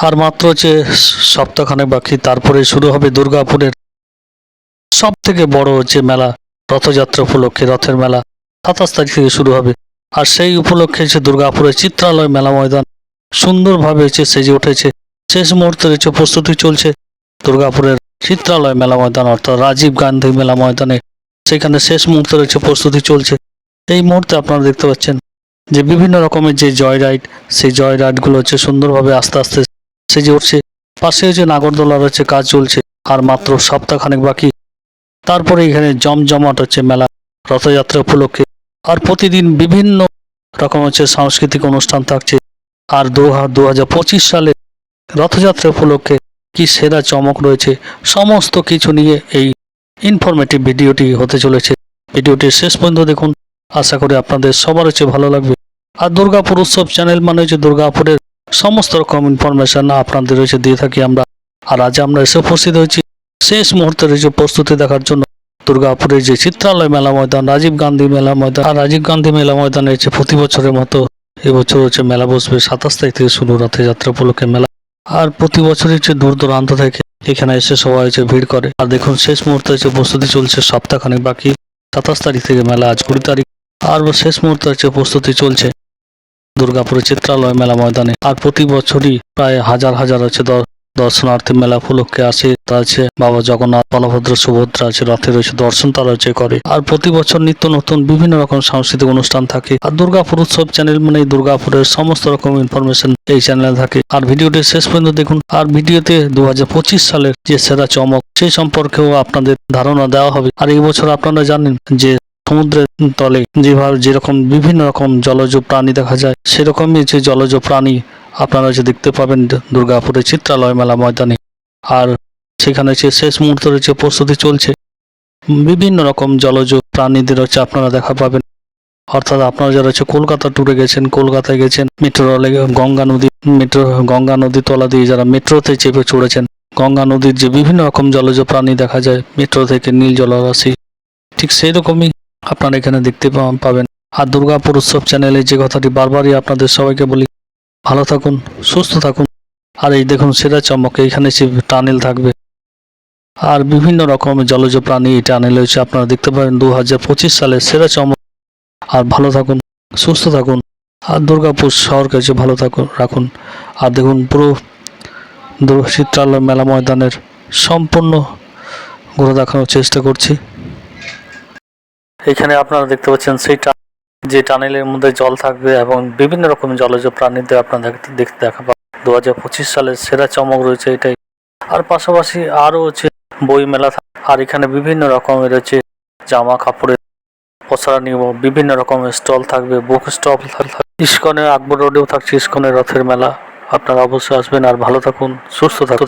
আর মাত্র হচ্ছে সপ্তাহখানেক বাকি, তারপরে শুরু হবে দুর্গাপুরের সব থেকে বড় হচ্ছে মেলা, রথযাত্রা উপলক্ষে, রথের মেলা, সাতাশ তারিখ থেকে শুরু হবে। আর সেই উপলক্ষে হচ্ছে দুর্গাপুরের চিত্রালয় মেলা ময়দান সুন্দরভাবে হচ্ছে সেজে উঠেছে, শেষ মুহূর্তে হচ্ছে প্রস্তুতি চলছে, দুর্গাপুরের চিত্রালয় মেলা ময়দান, অর্থাৎ রাজীব গান্ধী মেলা ময়দানে, সেখানে শেষ মুহূর্তে রয়েছে প্রস্তুতি চলছে, এই মুহূর্তে আপনারা দেখতে পাচ্ছেন যে বিভিন্ন রকমের যে জয় রাইড সেই জয় রাইডগুলো হচ্ছে সুন্দরভাবে আস্তে আস্তে সেজে উঠছে, পাশে হচ্ছে নাগরদোলার হচ্ছে কাজ চলছে, আর মাত্র সপ্তাহখানেক বাকি। তারপরে এখানে জমজমাট হচ্ছে মেলা, রথযাত্রা উপলক্ষে। আর প্রতিদিন বিভিন্ন রকম হচ্ছে সাংস্কৃতিক অনুষ্ঠান থাকছে। আর দু দু সালে রথযাত্রা উপলক্ষে কি সেরা চমক রয়েছে, সমস্ত কিছু নিয়ে এই ইনফরমেটিভ ভিডিওটি হতে চলেছে। ভিডিওটি শেষ পর্যন্ত দেখুন। আশা করি আপনাদের সবার হচ্ছে ভালো লাগবে। আর দুর্গাপুর উৎসব চ্যানেল মানে হচ্ছে দুর্গাপুরের সমস্ত রকম ইনফরমেশন আপনাদের রয়েছে, দিয়ে থাকি আমরা। আর আজ আমরা এসে উপস্থিত হয়েছি শেষ মুহূর্তে রয়েছে প্রস্তুতি দেখার জন্য দুর্গাপুরের যে চিত্রালয় মেলা ময়দান, রাজীব গান্ধী মেলা ময়দান। আর রাজীব গান্ধী মেলা ময়দানে হচ্ছে প্রতি বছরের মতো এবছর হচ্ছে মেলা বসবে, সাতাশ তারিখ থেকে শুরু রথযাত্রা উপলক্ষে মেলা। আর প্রতি বছরই হচ্ছে দূর দূরান্ত থেকে এখানে এসে সবাই হচ্ছে ভিড় করে। আর দেখুন, শেষ মুহূর্তে হচ্ছে প্রস্তুতি চলছে সপ্তাহখানেক বাকি। সাতাশ তারিখ থেকে মেলা আজ কুড়ি তারিখ। আর শেষ মুহূর্তে হচ্ছে প্রস্তুতি চলছে দুর্গাপুরের চিত্রালয় মেলা ময়দানে। আর প্রতি বছরই প্রায় হাজার হাজার দ- দর্শনার্থী মেলা উপলক্ষে আসে আছে বাবা জগন্নাথ, বলভদ্র, সুভদ্রা আছে, রথে রয়েছে দর্শন তারা হচ্ছে করে। আর প্রতি বছর নিত্য নতুন বিভিন্ন রকম সাংস্কৃতিক অনুষ্ঠান থাকে। আর দুর্গাপুর উৎসব চ্যানেল মানে দুর্গাপুরের সমস্ত রকম ইনফরমেশন এই চ্যানেলে থাকে। আর ভিডিওটি শেষ পর্যন্ত দেখুন। আর ভিডিওতে দু হাজার পঁচিশ সালের যে সেরা চমক, সেই সম্পর্কেও আপনাদের ধারণা দেওয়া হবে। আর এই বছর আপনারা জানেন যে সমুদ্রের তলে যেভাবে যেরকম বিভিন্ন রকম জলজ প্রাণী দেখা যায়, সেরকমই যে জলজ প্রাণী আপনারা যে দেখতে পাবেন দুর্গাপুরের চিত্রালয় মেলা ময়দানে। আর সেখানে যে শেষ মুহূর্তে রয়েছে প্রস্তুতি চলছে, বিভিন্ন রকম জলজ প্রাণীদের হচ্ছে আপনারা দেখা পাবেন। অর্থাৎ আপনারা যারা হচ্ছে কলকাতা ট্যুরে গেছেন, কলকাতায় গেছেন মেট্রো গঙ্গা নদী মেট্রো গঙ্গা নদী তলা দিয়ে যারা মেট্রোতে চেপে চড়েছেন, গঙ্গা নদীর যে বিভিন্ন রকম জলজ প্রাণী দেখা যায় মেট্রো থেকে নীল জলরাশি, ঠিক সেই রকমই আপনারা এখানে দেখতে পাবেন। আর দুর্গাপুর উৎসব চ্যানেলে যে কথাটি বারবারই আপনাদের সবাইকে বলি, ভালো থাকুন, সুস্থ থাকুন। আর এই দেখুন সেরা চমক, এইখানে সে টানেল থাকবে। আর বিভিন্ন রকমের জলজ প্রাণী এই টানেল হচ্ছে আপনারা দেখতে পাবেন দু হাজার সালের সেরা চমক। আর ভালো থাকুন, সুস্থ থাকুন। আর দুর্গাপুর শহরকে হচ্ছে ভালো থাকুন, রাখুন। আর দেখুন পুরো চিত্রালয় মেলা ময়দানের সম্পূর্ণ ঘুরে দেখানোর চেষ্টা করছি। এখানে আপনারা দেখতে পাচ্ছেন সেই যে টানেলের মধ্যে জল থাকবে এবং বিভিন্ন রকম জলজ প্রাণীদের আপনারা দেখতে- দেখা পাবেন। দু হাজার পঁচিশ সালের সেরা চমক রয়েছে এটাই। আর পাশাপাশি আরও হচ্ছে বই মেলা আর এখানে বিভিন্ন রকমের হচ্ছে জামা কাপড়ের পসরা নিব বিভিন্ন রকমের স্টল থাকবে, বুক স্টল থাকবে ইস্কনের আকবর রোডেও থাকছে ইস্কনের রথের মেলা। আপনারা অবশ্যই আসবেন আর ভালো থাকুন, সুস্থ থাকুন।